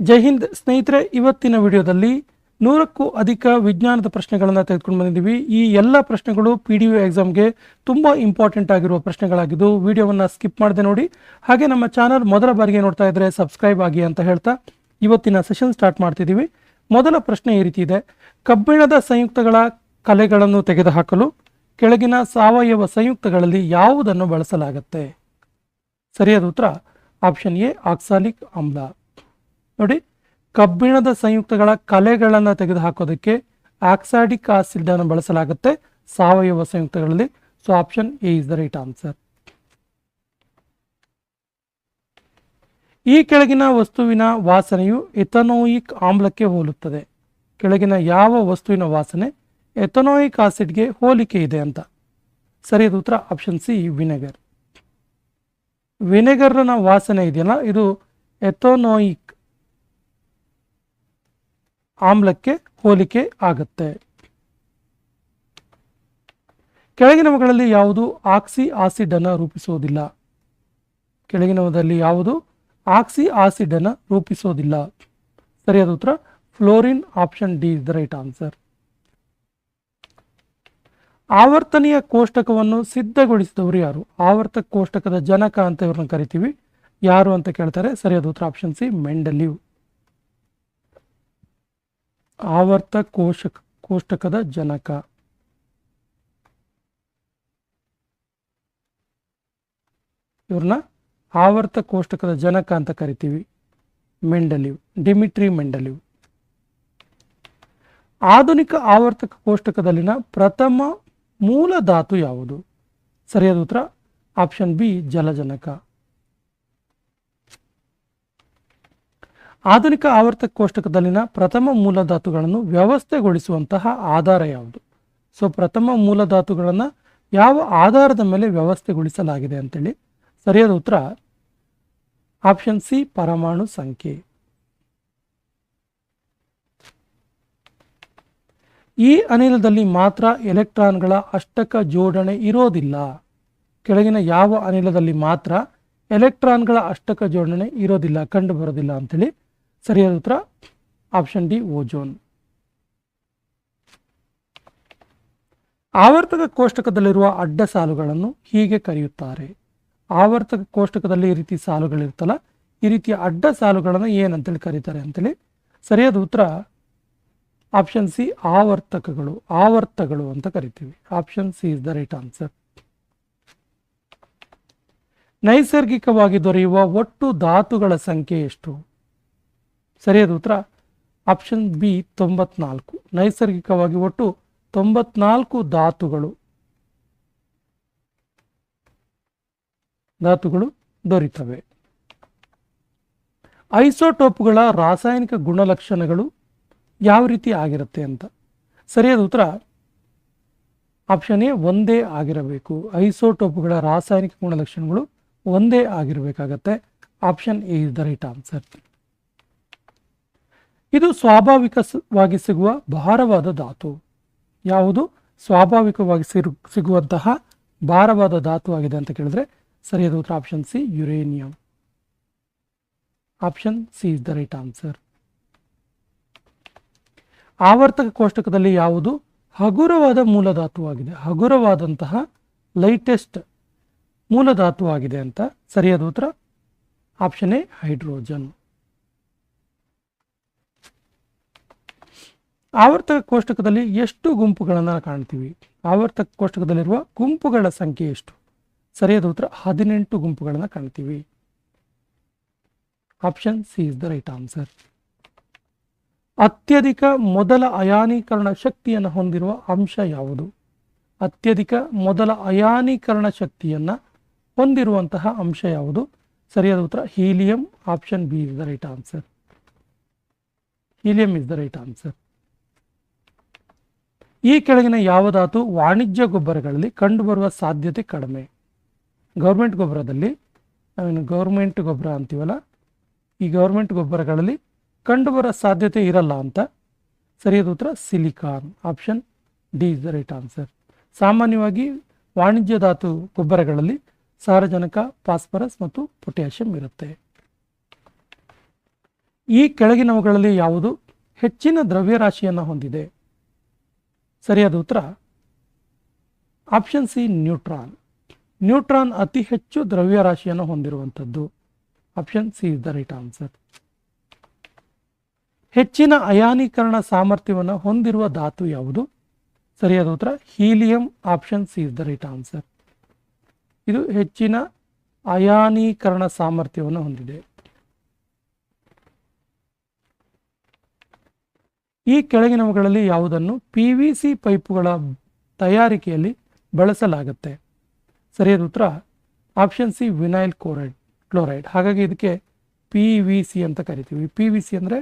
ಜೈ ಹಿಂದ್ ಸ್ನೇಹಿತರೆ, ಇವತ್ತಿನ ವಿಡಿಯೋದಲ್ಲಿ ನೂರಕ್ಕೂ ಅಧಿಕ ವಿಜ್ಞಾನದ ಪ್ರಶ್ನೆಗಳನ್ನು ತೆಗೆದುಕೊಂಡು ಬಂದಿದ್ದೀವಿ. ಈ ಎಲ್ಲ ಪ್ರಶ್ನೆಗಳು ಪಿ ಡಿ ಯು ಎಕ್ಸಾಮ್ಗೆ ತುಂಬ ಇಂಪಾರ್ಟೆಂಟ್ ಆಗಿರುವ ಪ್ರಶ್ನೆಗಳಾಗಿದ್ದು ವಿಡಿಯೋವನ್ನು ಸ್ಕಿಪ್ ಮಾಡದೆ ನೋಡಿ. ಹಾಗೆ ನಮ್ಮ ಚಾನಲ್ ಮೊದಲ ಬಾರಿಗೆ ನೋಡ್ತಾ ಇದ್ದರೆ ಸಬ್ಸ್ಕ್ರೈಬ್ ಆಗಿ ಅಂತ ಹೇಳ್ತಾ ಇವತ್ತಿನ ಸೆಷನ್ ಸ್ಟಾರ್ಟ್ ಮಾಡ್ತಿದ್ದೀವಿ. ಮೊದಲ ಪ್ರಶ್ನೆ ಈ ರೀತಿ ಇದೆ. ಕಬ್ಬಿಣದ ಸಂಯುಕ್ತಗಳ ಕಲೆಗಳನ್ನು ತೆಗೆದುಹಾಕಲು ಕೆಳಗಿನ ಸಾವಯವ ಸಂಯುಕ್ತಗಳಲ್ಲಿ ಯಾವುದನ್ನು ಬಳಸಲಾಗುತ್ತೆ? ಸರಿಯಾದ ಉತ್ತರ ಆಪ್ಷನ್ ಎ ಆಕ್ಸಾಲಿಕ್ ಆಮ್ಲ ನೋಡಿ, ಕಬ್ಬಿಣದ ಸಂಯುಕ್ತಗಳ ಕಲೆಗಳನ್ನು ತೆಗೆದುಹಾಕೋದಕ್ಕೆ ಆಕ್ಸಾಡಿಕ್ ಆಸಿಡ್ ಅನ್ನು ಬಳಸಲಾಗುತ್ತೆ ಸಾವಯವ ಸಂಯುಕ್ತಗಳಲ್ಲಿ. So option A is the right answer ಈ ಕೆಳಗಿನ ವಸ್ತುವಿನ ವಾಸನೆಯು ಎಥನೋಯಿಕ್ ಆಮ್ಲಕ್ಕೆ ಹೋಲುತ್ತದೆ. ಕೆಳಗಿನ ಯಾವ ವಸ್ತುವಿನ ವಾಸನೆ? ಎಥನೋಯಿಕ್ ಆಸಿಡ್ಗೆ ಹೋಲಿಕೆ ಇದೆ ಅಂತ. ಸರಿಯಾದ ಉತ್ತರ ಆಪ್ಷನ್ ಸಿ ವಿನೆಗರ್. ವಿನೆಗರ್ನ ವಾಸನೆ ಇದೆಯಲ್ಲ, ಇದು ಎಥೋನೋಯಿಕ್ ಆಮ್ಲಕ್ಕೆ ಹೋಲಿಕೆ ಆಗುತ್ತೆ. ಕೆಳಗಿನವುಗಳಲ್ಲಿ ಯಾವುದು ಆಕ್ಸಿ ಆಸಿಡ್ ಅನ್ನು ರೂಪಿಸುವುದಿಲ್ಲ ಕೆಳಗಿನವುದಲ್ಲಿ ಯಾವುದು ಆಕ್ಸಿ ಆಸಿಡ್ ಅನ್ನು ರೂಪಿಸೋದಿಲ್ಲ? ಸರಿಯಾದ ಉತ್ತರ, fluorine option D is the right answer. ಆವರ್ತನೀಯ ಕೋಷ್ಟಕವನ್ನು ಸಿದ್ಧಗೊಳಿಸಿದವರು ಯಾರು? ಆವರ್ತ ಕೋಷ್ಟಕದ ಜನಕ ಅಂತ ಇವ್ರನ್ನ ಕರಿತೀವಿ. ಯಾರು ಅಂತ ಕೇಳ್ತಾರೆ? ಸರಿಯಾದ ಉತ್ತರ, ಆಪ್ಷನ್ ಸಿ ಮೆಂಡಲಿವ್ ಆವರ್ತ ಕೋಶಕ, ಕೋಷ್ಟಕದ ಜನಕ. ಇವ್ರನ್ನ ಆವರ್ತ ಕೋಷ್ಟಕದ ಜನಕ ಅಂತ ಕರಿತೀವಿ. Mendeleev, Dmitri Mendeleev. ಆಧುನಿಕ ಆವರ್ತಕ ಕೋಷ್ಟಕದಲ್ಲಿನ ಪ್ರಥಮ ಮೂಲ ಧಾತು ಯಾವುದು? ಸರಿಯಾದ ಉತ್ತರ, ಆಪ್ಷನ್ ಬಿ, ಜಲಜನಕ. ಆಧುನಿಕ ಆವರ್ತಕ ಕೋಷ್ಟಕದಲ್ಲಿನ ಪ್ರಥಮ ಮೂಲ ಧಾತುಗಳನ್ನು ವ್ಯವಸ್ಥೆಗೊಳಿಸುವಂತಹ ಆಧಾರ ಯಾವುದು? ಸೊ ಪ್ರಥಮ ಮೂಲ ಧಾತುಗಳನ್ನು ಯಾವ ಆಧಾರದ ಮೇಲೆ ವ್ಯವಸ್ಥೆಗೊಳಿಸಲಾಗಿದೆ ಅಂತೇಳಿ ಸರಿಯಾದ ಉತ್ತರ ಆಪ್ಷನ್ ಸಿ, ಪರಮಾಣು ಸಂಖ್ಯೆ. ಈ ಅನಿಲದಲ್ಲಿ ಮಾತ್ರ ಎಲೆಕ್ಟ್ರಾನ್ಗಳ ಅಷ್ಟಕ ಜೋಡಣೆ ಇರೋದಿಲ್ಲ. ಕೆಳಗಿನ ಯಾವ ಅನಿಲದಲ್ಲಿ ಮಾತ್ರ ಎಲೆಕ್ಟ್ರಾನ್ಗಳ ಅಷ್ಟಕ ಜೋಡಣೆ ಇರೋದಿಲ್ಲ ಕಂಡು ಬರೋದಿಲ್ಲ ಅಂತೇಳಿ ಸರಿಯಾದ ಉತ್ತರ ಆಪ್ಷನ್ ಡಿ ಓಜೋನ್ ಆವರ್ತಕ ಕೋಷ್ಟಕದಲ್ಲಿರುವ ಅಡ್ಡ ಸಾಲುಗಳನ್ನು ಹೀಗೆ ಕರೆಯುತ್ತಾರೆ. ಆವರ್ತಕ ಕೋಷ್ಟಕದಲ್ಲಿ ಈ ರೀತಿ ಸಾಲುಗಳಿರುತ್ತಲ್ಲ, ಈ ರೀತಿಯ ಅಡ್ಡ ಸಾಲುಗಳನ್ನು ಏನಂತೇಳಿ ಕರೀತಾರೆ ಅಂತೇಳಿ. ಸರಿಯಾದ ಉತ್ತರ ಆಪ್ಷನ್ ಸಿ ಆವರ್ತಕಗಳು, ಆವರ್ತಗಳು ಅಂತ ಕರಿತೀವಿ. Option C is the right answer ನೈಸರ್ಗಿಕವಾಗಿ ದೊರೆಯುವ ಒಟ್ಟು ಧಾತುಗಳ ಸಂಖ್ಯೆ ಎಷ್ಟು? ಸರಿಯಾದ ಉತ್ತರ? ಆಪ್ಷನ್ ಬಿ ತೊಂಬತ್ನಾಲ್ಕು. ನೈಸರ್ಗಿಕವಾಗಿ ಒಟ್ಟು ತೊಂಬತ್ನಾಲ್ಕು ಧಾತುಗಳು. ಧಾತುಗಳು ದೊರೀತವೆ. ಐಸೋಟೋಪ್ಗಳ ರಾಸಾಯನಿಕ ಗುಣಲಕ್ಷಣಗಳು ಯಾವ ರೀತಿ ಆಗಿರುತ್ತೆ ಅಂತ? ಸರಿಯಾದ ಉತ್ತರ? ಆಪ್ಷನ್ ಎ ಒಂದೇ ಆಗಿರಬೇಕು. ಐಸೋಟೋಪ್ಗಳ ರಾಸಾಯನಿಕ ಗುಣಲಕ್ಷಣಗಳು ಒಂದೇ ಆಗಿರಬೇಕಾಗತ್ತೆ. Option A is the right answer ಇದು ಸ್ವಾಭಾವಿಕವಾಗಿ ಸಿಗುವ ಭಾರವಾದ ಧಾತು. ಯಾವುದು? ಸ್ವಾಭಾವಿಕವಾಗಿ ಸಿಗುವಂತಹ ಭಾರವಾದ ಧಾತು ಆಗಿದೆ ಅಂತ ಕೇಳಿದ್ರೆ ಸರಿಯಾದ ಉತ್ತರ option C uranium option C is the right answer ಆವರ್ತಕ ಕೋಷ್ಟಕದಲ್ಲಿ ಯಾವುದು? ಹಗುರವಾದ ಮೂಲಧಾತುವಾಗಿದೆ ಹಗುರವಾದಂತಹ ಲೈಟೆಸ್ಟ್ ಮೂಲಧಾತುವಾಗಿದೆ ಅಂತ ಸರಿಯಾದ ಉತ್ತರ ಆಪ್ಷನ್ ಎ ಹೈಡ್ರೋಜನ್ ಆವರ್ತಕ ಕೋಷ್ಟಕದಲ್ಲಿ ಎಷ್ಟು ಗುಂಪುಗಳನ್ನು ಕಾಣ್ತೀವಿ? ಆವರ್ತಕ ಕೋಷ್ಟಕದಲ್ಲಿರುವ ಗುಂಪುಗಳ ಸಂಖ್ಯೆ ಎಷ್ಟು? ಸರಿಯಾದ ಉತ್ತರ, ಹದಿನೆಂಟು ಗುಂಪುಗಳನ್ನು ಕಾಣ್ತೀವಿ. Option C is the right answer ಅತ್ಯಧಿಕ ಮೊದಲ ಅಯಾನೀಕರಣ ಶಕ್ತಿಯನ್ನು ಹೊಂದಿರುವ ಅಂಶ ಯಾವುದು? ಅತ್ಯಧಿಕ ಮೊದಲ ಅಯಾನೀಕರಣ ಶಕ್ತಿಯನ್ನು ಹೊಂದಿರುವಂತಹ ಅಂಶ ಯಾವುದು? ಸರಿಯಾದ ಉತ್ತರ, helium. Option B is the right answer helium is the right answer ಈ ಕೆಳಗಿನ ಯಾವ ಧಾತು ವಾಣಿಜ್ಯ ಗೊಬ್ಬರಗಳಲ್ಲಿ ಕಂಡುಬರುವ ಸಾಧ್ಯತೆ ಕಡಿಮೆ. ಗೌರ್ಮೆಂಟ್ ಗೊಬ್ಬರದಲ್ಲಿ ನಾವೇನು ಗೌರ್ಮೆಂಟ್ ಗೊಬ್ಬರ ಅಂತೀವಲ್ಲ, ಈ ಗೌರ್ಮೆಂಟ್ ಗೊಬ್ಬರಗಳಲ್ಲಿ ಕಂಡುಬರುವ ಸಾಧ್ಯತೆ ಇರಲ್ಲ ಅಂತ ಸರಿಯಾದ ಉತ್ತರ silicon. Option D is the right answer. ಸಾಮಾನ್ಯವಾಗಿ ವಾಣಿಜ್ಯ ಧಾತು ಗೊಬ್ಬರಗಳಲ್ಲಿ ಸಾರಜನಕ, ಫಾಸ್ಫರಸ್ ಮತ್ತು ಪೊಟ್ಯಾಷಿಯಂ ಇರುತ್ತೆ. ಈ ಕೆಳಗಿನವುಗಳಲ್ಲಿ ಯಾವುದು? ಹೆಚ್ಚಿನ ದ್ರವ್ಯರಾಶಿಯನ್ನು ಹೊಂದಿದೆ. ಸರಿಯಾದ ಉತ್ತರ? Option C, neutron. ನ್ಯೂಟ್ರಾನ್ ಅತಿ ಹೆಚ್ಚು ದ್ರವ್ಯರಾಶಿಯನ್ನು ಹೊಂದಿರುವಂಥದ್ದು. Option C is the right answer. ಹೆಚ್ಚಿನ ಅಯಾನೀಕರಣ ಸಾಮರ್ಥ್ಯವನ್ನು ಹೊಂದಿರುವ ಧಾತು ಯಾವುದು? ಸರಿಯಾದ ಉತ್ತರ, helium. Option C is the right answer. ಇದು ಹೆಚ್ಚಿನ ಅಯಾನೀಕರಣ ಸಾಮರ್ಥ್ಯವನ್ನು ಹೊಂದಿದೆ. ಈ ಕೆಳಗಿನವುಗಳಲ್ಲಿ ಯಾವುದನ್ನು ಪಿ ವಿ ಸಿ ಪೈಪುಗಳ ತಯಾರಿಕೆಯಲ್ಲಿ ಬಳಸಲಾಗುತ್ತೆ. ಸರಿಯಾದ ಉತ್ತರ option C vinyl chloride chloride ಹಾಗಾಗಿ ಇದಕ್ಕೆ ಪಿ ವಿ ಸಿ ಅಂತ ಕರಿತೀವಿ. ಪಿ ವಿ ಸಿ ಅಂದರೆ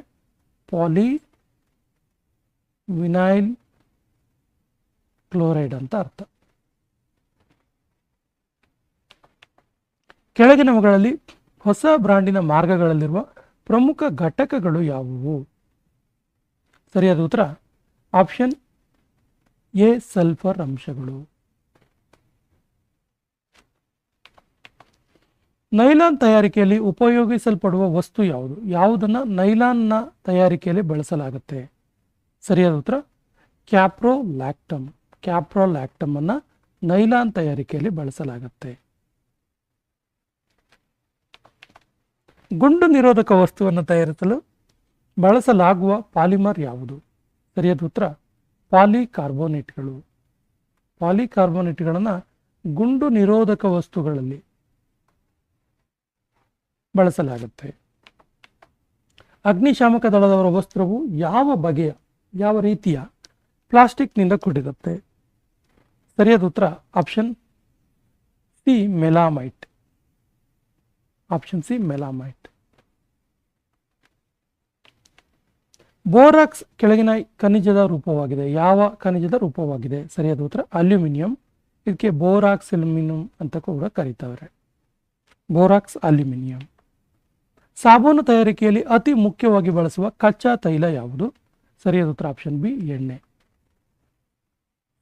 ಪಾಲಿ ವಿನೈಲ್ ಕ್ಲೋರೈಡ್ ಅಂತ ಅರ್ಥ. ಕೆಳಗಿನವುಗಳಲ್ಲಿ ಹೊಸ ಬ್ರಾಂಡಿನ ಮಾರ್ಗಗಳಲ್ಲಿರುವ ಪ್ರಮುಖ ಘಟಕಗಳು ಯಾವುವು? ಸರಿಯಾದ ಉತ್ತರ? ಆಪ್ಷನ್ ಎ, ಸಲ್ಫರ್ ಅಂಶಗಳು. ನೈಲಾನ್ ತಯಾರಿಕೆಯಲ್ಲಿ ಉಪಯೋಗಿಸಲ್ಪಡುವ ವಸ್ತು ಯಾವುದು? ಯಾವುದನ್ನು ನೈಲಾನ್ನ ತಯಾರಿಕೆಯಲ್ಲಿ ಬಳಸಲಾಗುತ್ತೆ? ಸರಿಯಾದ ಉತ್ತರ? ಕ್ಯಾಪ್ರೋ ಲ್ಯಾಕ್ಟಮ್ ಕ್ಯಾಪ್ರೋ ಲ್ಯಾಕ್ಟಮ್ ಅನ್ನು ನೈಲಾನ್ ತಯಾರಿಕೆಯಲ್ಲಿ ಬಳಸಲಾಗುತ್ತೆ. ಗುಂಡು ನಿರೋಧಕ ವಸ್ತುವನ್ನು ತಯಾರಿಸಲು ಬಳಸಲಾಗುವ ಪಾಲಿಮರ್ ಯಾವುದು? ಸರಿಯಾದ ಉತ್ತರ, ಪಾಲಿಕಾರ್ಬೋನೇಟ್ಗಳು. ಪಾಲಿಕಾರ್ಬೋನೇಟ್ಗಳನ್ನು ಗುಂಡು ನಿರೋಧಕ ವಸ್ತುಗಳಲ್ಲಿ ಬಳಸಲಾಗುತ್ತೆ. ಅಗ್ನಿಶಾಮಕ ದಳದವರ ವಸ್ತ್ರವು ಯಾವ ಬಗೆಯ, ಯಾವ ರೀತಿಯ ಪ್ಲಾಸ್ಟಿಕ್ನಿಂದ ಕೂಡಿರುತ್ತೆ? ಸರಿಯಾದ ಉತ್ತರ, option C, melamine. Option C, melamine. Borax ಕೆಳಗಿನ ಖನಿಜದ ರೂಪವಾಗಿದೆ. ಯಾವ ಖನಿಜದ ರೂಪವಾಗಿದೆ? ಸರಿಯಾದ ಉತ್ತರ, ಅಲ್ಯೂಮಿನಿಯಂ. ಇದಕ್ಕೆ ಬೋರಾಕ್ಸ್ ಅಲ್ಯೂಮಿನಿಯಂ ಅಂತ ಕೂಡ ಕರೀತಾರೆ. Borax aluminium. ಸಾಬೂನು ತಯಾರಿಕೆಯಲ್ಲಿ ಅತಿ ಮುಖ್ಯವಾಗಿ ಬಳಸುವ ಕಚ್ಚಾ ತೈಲ ಯಾವುದು? ಸರಿಯಾದ ಉತ್ತರ, ಆಪ್ಷನ್ ಬಿ, ಎಣ್ಣೆ.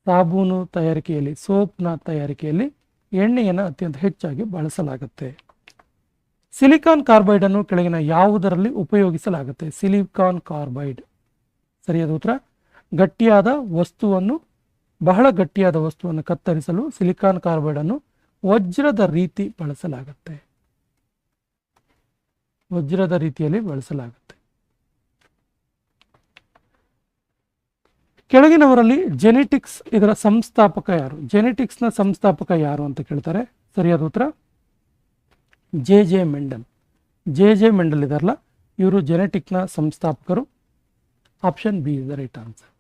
ಸಾಬೂನು ತಯಾರಿಕೆಯಲ್ಲಿ, ಸೋಪ್ನ ತಯಾರಿಕೆಯಲ್ಲಿ ಎಣ್ಣೆಯನ್ನು ಅತ್ಯಂತ ಹೆಚ್ಚಾಗಿ ಬಳಸಲಾಗುತ್ತೆ. ಸಿಲಿಕಾನ್ ಕಾರ್ಬೈಡ್ ಅನ್ನು ಕೆಳಗಿನ ಯಾವುದರಲ್ಲಿ ಉಪಯೋಗಿಸಲಾಗುತ್ತೆ? Silicon carbide. ಸರಿಯಾದ ಉತ್ತರ? ಗಟ್ಟಿಯಾದ ವಸ್ತುವನ್ನು, ಬಹಳ ಗಟ್ಟಿಯಾದ ವಸ್ತುವನ್ನು ಕತ್ತರಿಸಲು ಸಿಲಿಕಾನ್ ಕಾರ್ಬೈಡ್ ಅನ್ನು ವಜ್ರದ ರೀತಿ ಬಳಸಲಾಗುತ್ತೆ. ವಜ್ರದ ರೀತಿಯಲ್ಲಿ ಬಳಸಲಾಗುತ್ತೆ. ಕೆಳಗಿನವರಲ್ಲಿ ಜೆನೆಟಿಕ್ಸ್ ಇದರ ಸಂಸ್ಥಾಪಕ ಯಾರು? ಜೆನೆಟಿಕ್ಸ್ನ ಸಂಸ್ಥಾಪಕ ಯಾರು ಅಂತ ಕೇಳ್ತಾರೆ. ಸರಿಯಾದ ಉತ್ತರ? J J Mendel. J J Mendel ಇದಾರಲ್ಲ, ಇವರು ಜೆನೆಟಿಕ್ನ ಸಂಸ್ಥಾಪಕರು. Option B is the right answer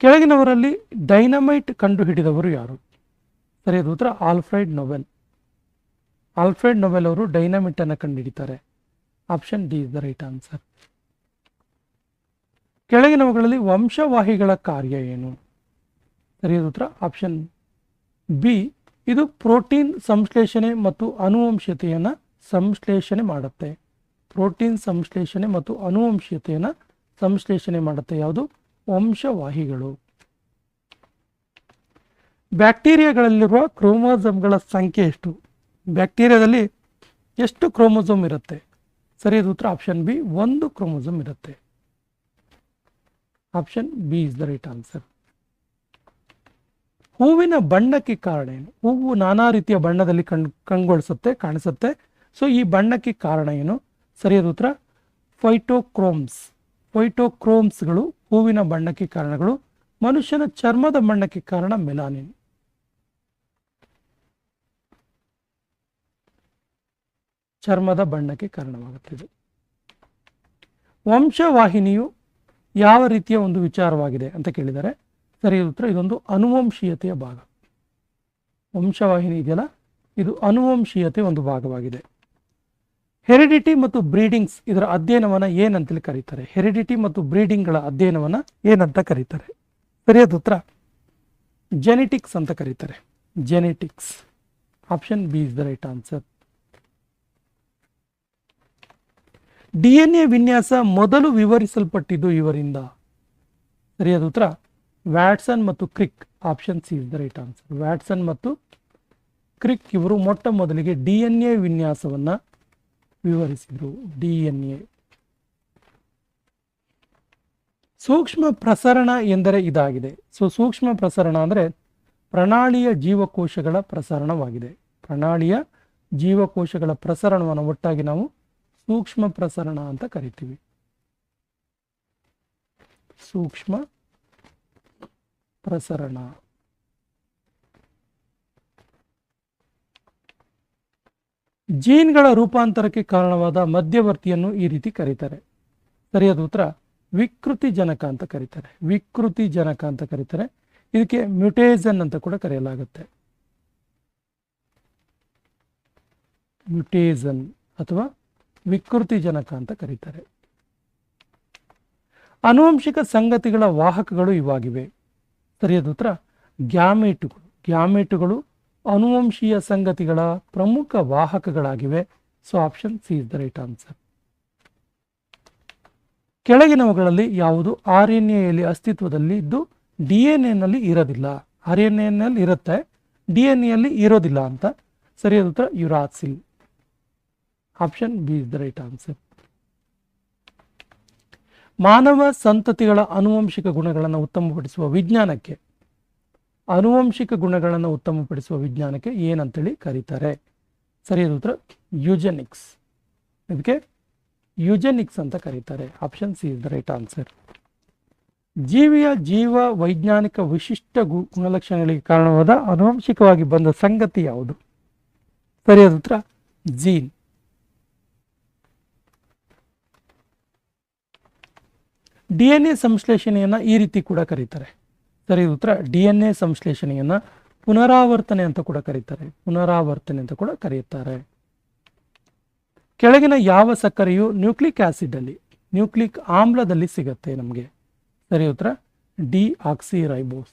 ಕೆಳಗಿನವರಲ್ಲಿ dynamite ಕಂಡುಹಿಡಿದವರು ಯಾರು? ಸರಿಯಾದ ಉತ್ತರ, ಆಲ್ಫ್ರೈಡ್ ನೊಬೆಲ್ ಆಲ್ಫ್ರೆಡ್ ನೊಬೆಲ್ ಅವರು ಡೈನಮೈಟ್ ಅನ್ನು ಕಂಡುಹಿಡಿತಾರೆ. Option D is the right answer ಕೆಳಗಿನವುಗಳಲ್ಲಿ ವಂಶವಾಹಿಗಳ ಕಾರ್ಯ ಏನು? ಸರಿಯಾದ ಉತ್ತರ ಆಪ್ಷನ್ ಬಿ ಇದು ಪ್ರೋಟೀನ್ ಸಂಶ್ಲೇಷಣೆ ಮತ್ತು ಅನುವಂಶೀಯತೆಯನ್ನು ಸಂಶ್ಲೇಷಣೆ ಮಾಡುತ್ತೆ. ಪ್ರೋಟೀನ್ ಸಂಶ್ಲೇಷಣೆ ಮತ್ತು ಅನುವಂಶೀಯತೆಯನ್ನು ಸಂಶ್ಲೇಷಣೆ ಮಾಡುತ್ತೆ. ಯಾವುದು? ವಂಶವಾಹಿಗಳು. ಬ್ಯಾಕ್ಟೀರಿಯಾಗಳಲ್ಲಿರುವ ಕ್ರೋಮೋಸಮ್ಗಳ ಸಂಖ್ಯೆ ಎಷ್ಟು? ಬ್ಯಾಕ್ಟೀರಿಯಾದಲ್ಲಿ ಎಷ್ಟು ಕ್ರೋಮೋಸೋಮ್ ಇರುತ್ತೆ? ಸರಿಯಾದ ಉತ್ತರ ಆಪ್ಷನ್ ಬಿ, ಒಂದು ಕ್ರೋಮೋಸೋಮ್ ಇರುತ್ತೆ. Option B is the right answer. ಹೂವಿನ ಬಣ್ಣಕ್ಕೆ ಕಾರಣ ಏನು? ಹೂವು ನಾನಾ ರೀತಿಯ ಬಣ್ಣದಲ್ಲಿ ಕಣ್ ಕಂಗೊಳಿಸುತ್ತೆ, ಕಾಣಿಸುತ್ತೆ. ಸೊ ಈ ಬಣ್ಣಕ್ಕೆ ಕಾರಣ ಏನು? ಸರಿಯಾದ ಉತ್ತರ ಫೈಟೋಕ್ರೋಮ್ಸ್ ಫೈಟೋಕ್ರೋಮ್ಸ್ಗಳು ಹೂವಿನ ಬಣ್ಣಕ್ಕೆ ಕಾರಣಗಳು. ಮನುಷ್ಯನ ಚರ್ಮದ ಬಣ್ಣಕ್ಕೆ ಕಾರಣ ಮೆಲಾನಿನ್ ಚರ್ಮದ ಬಣ್ಣಕ್ಕೆ ಕಾರಣವಾಗುತ್ತಿದೆ ವಂಶವಾಹಿನಿಯು ಯಾವ ರೀತಿಯ ಒಂದು ವಿಚಾರವಾಗಿದೆ ಅಂತ ಕೇಳಿದರೆ ಸರಿಯಾದ ಉತ್ತರ ಇದೊಂದು ಅನುವಂಶೀಯತೆಯ ಭಾಗ. ವಂಶವಾಹಿನಿ ಇದೆಯಲ್ಲ? ಇದು ಅನುವಂಶೀಯತೆ ಒಂದು ಭಾಗವಾಗಿದೆ. ಹೆರಿಡಿಟಿ ಮತ್ತು ಬ್ರೀಡಿಂಗ್ಸ್ ಇದರ ಅಧ್ಯಯನವನ್ನು ಏನಂತೇಳಿ ಕರೀತಾರೆ? ಹೆರಿಡಿಟಿ ಮತ್ತು ಬ್ರೀಡಿಂಗ್ಗಳ ಅಧ್ಯಯನವನ್ನು ಏನಂತ ಕರೀತಾರೆ? ಸರಿಯಾದ ಉತ್ತರ? ಜೆನೆಟಿಕ್ಸ್ ಅಂತ ಕರೀತಾರೆ. Genetics. Option B is the right answer. D N A ವಿನ್ಯಾಸ ಮೊದಲು ವಿವರಿಸಲ್ಪಟ್ಟಿದ್ದು ಇವರಿಂದ. ಸರಿಯಾದ ಉತ್ತರ? ವ್ಯಾಟ್ಸನ್ ಮತ್ತು Crick option C is the right answer Watson ಮತ್ತು ಕ್ರಿಕ್ ಇವರು ಮೊಟ್ಟ ಮೊದಲಿಗೆ ಡಿ ಎನ್ ಎ ವಿನ್ಯಾಸವನ್ನು ವಿವರಿಸಿದರು. D N A. ಸೂಕ್ಷ್ಮ ಪ್ರಸರಣ ಎಂದರೆ ಇದಾಗಿದೆ. ಸೊ ಸೂಕ್ಷ್ಮ ಪ್ರಸರಣ ಅಂದರೆ ಪ್ರಣಾಳಿಯ ಜೀವಕೋಶಗಳ ಪ್ರಸರಣವಾಗಿದೆ. ಪ್ರಣಾಳಿಯ ಜೀವಕೋಶಗಳ ಪ್ರಸರಣವನ್ನು ಒಟ್ಟಾಗಿ ನಾವು ಸೂಕ್ಷ್ಮ ಪ್ರಸರಣ ಅಂತ ಕರಿತೀವಿ. ಸೂಕ್ಷ್ಮ ಪ್ರಸರಣ. ಜೀನ್ಗಳ ರೂಪಾಂತರಕ್ಕೆ ಕಾರಣವಾದ ಮಧ್ಯವರ್ತಿಯನ್ನು ಈ ರೀತಿ ಕರೀತಾರೆ. ಸರಿಯಾದ ಉತ್ತರ ವಿಕೃತಿ ಜನಕ ಅಂತ ಕರೀತಾರೆ. ವಿಕೃತಿ ಜನಕ ಅಂತ ಕರೀತಾರೆ. ಇದಕ್ಕೆ ಮ್ಯುಟೇಸನ್ ಅಂತ ಕೂಡ ಕರೆಯಲಾಗುತ್ತೆ. ಮ್ಯುಟೇಸನ್ ಅಥವಾ ವಿಕೃತಿ ಜನಕ ಅಂತ ಕರೀತಾರೆ. ಆನುವಂಶಿಕ ಸಂಗತಿಗಳ ವಾಹಕಗಳು ಇವಾಗಿವೆ. ಸರಿಯಾದ ಉತ್ತರ ಗ್ಯಾಮೇಟುಗಳು. ಗ್ಯಾಮೇಟುಗಳು ಅನುವಂಶೀಯ ಸಂಗತಿಗಳ ಪ್ರಮುಖ ವಾಹಕಗಳಾಗಿವೆ. So option C is the right answer ಕೆಳಗಿನವುಗಳಲ್ಲಿ ಯಾವುದು? ಆರ್ ಎನ್ ಎಯಲ್ಲಿ ಅಸ್ತಿತ್ವದಲ್ಲಿ ಇದ್ದು ಡಿ ಎನ್ ಎನಲ್ಲಿ ಇರೋದಿಲ್ಲ. ಆರ್ ಎನ್ ಎನಲ್ಲಿ ಇರುತ್ತೆ ಡಿ ಎನ್ ಎಲ್ಲಿ ಇರೋದಿಲ್ಲ ಅಂತ. ಸರಿಯಾದ ಉತ್ತರ uracil. Option B is the right answer ಮಾನವ ಸಂತತಿಗಳ ಆನುವಂಶಿಕ ಗುಣಗಳನ್ನು ಉತ್ತಮಪಡಿಸುವ ವಿಜ್ಞಾನಕ್ಕೆ ಅನುವಂಶಿಕ ಗುಣಗಳನ್ನು ಉತ್ತಮಪಡಿಸುವ ವಿಜ್ಞಾನಕ್ಕೆ ಏನಂತೇಳಿ ಕರೀತಾರೆ. ಸರಿಯಾದ ಉತ್ತರ ಯುಜೆನಿಕ್ಸ್ ಇದಕ್ಕೆ ಯುಜೆನಿಕ್ಸ್ ಅಂತ ಕರೀತಾರೆ. Option C is the right answer ಜೀವಿಯ ಜೀವ ವೈಜ್ಞಾನಿಕ ವಿಶಿಷ್ಟ ಗು- ಗುಣಲಕ್ಷಣಗಳಿಗೆ ಕಾರಣವಾದ ಆನುವಂಶಿಕವಾಗಿ ಬಂದ ಸಂಗತಿ ಯಾವುದು? ಸರಿಯಾದ ಉತ್ತರ ಜೀನ್ ಡಿ ಎನ್ ಎ ಸಂಶ್ಲೇಷಣೆಯನ್ನು ಈ ರೀತಿ ಕೂಡ ಕರೀತಾರೆ. ಸರಿ ಉತ್ತರ. ಡಿ ಎನ್ ಎ ಸಂಶ್ಲೇಷಣೆಯನ್ನು ಪುನರಾವರ್ತನೆ ಅಂತ ಕೂಡ ಕರೀತಾರೆ. ಪುನರಾವರ್ತನೆ ಅಂತ ಕೂಡ ಕರೆಯುತ್ತಾರೆ ಕೆಳಗಿನ ಯಾವ ಸಕ್ಕರೆಯು ನ್ಯೂಕ್ಲಿಕ್ ಆಸಿಡ್ ಅಲ್ಲಿ, ನ್ಯೂಕ್ಲಿಕ್ ಆಮ್ಲದಲ್ಲಿ ಸಿಗುತ್ತೆ ನಮಗೆ. ಸರಿ, ಉತ್ತರ. Deoxyribose